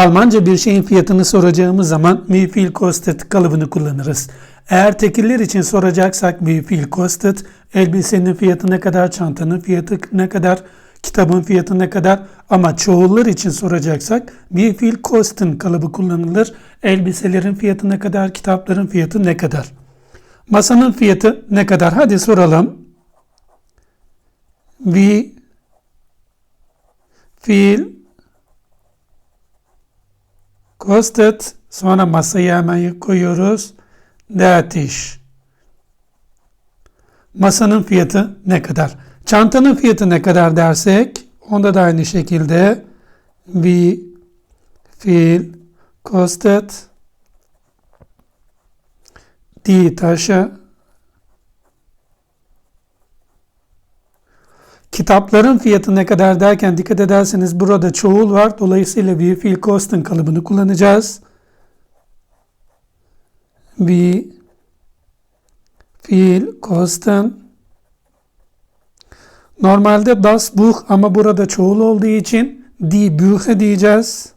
Almanca bir şeyin fiyatını soracağımız zaman viel kostet kalıbını kullanırız. Eğer tekiller için soracaksak viel kostet, elbisenin fiyatı ne kadar, çantanın fiyatı ne kadar, kitabın fiyatı ne kadar ama çoğullar için soracaksak viel kosten kalıbı kullanılır. Elbiselerin fiyatı ne kadar, kitapların fiyatı ne kadar. Masanın fiyatı ne kadar? Hadi soralım. Wie viel kostet sonra masaya hemen koyuyoruz. Tisch. Masanın fiyatı ne kadar? Çantanın fiyatı ne kadar dersek onda da aynı şekilde wie viel kostet die Tasche Kitapların fiyatı ne kadar derken dikkat ederseniz burada çoğul var. Dolayısıyla wie viel kosten kalıbını kullanacağız. Wie viel kosten Normalde das Buch ama burada çoğul olduğu için die Bücher diyeceğiz.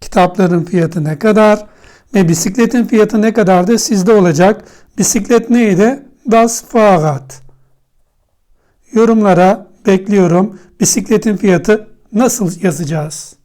Kitapların fiyatı ne kadar ve bisikletin fiyatı ne kadar da sizde olacak. Bisiklet neydi? Das Fahrrad. Yorumlara bekliyorum. Bisikletin fiyatı nasıl yazacağız?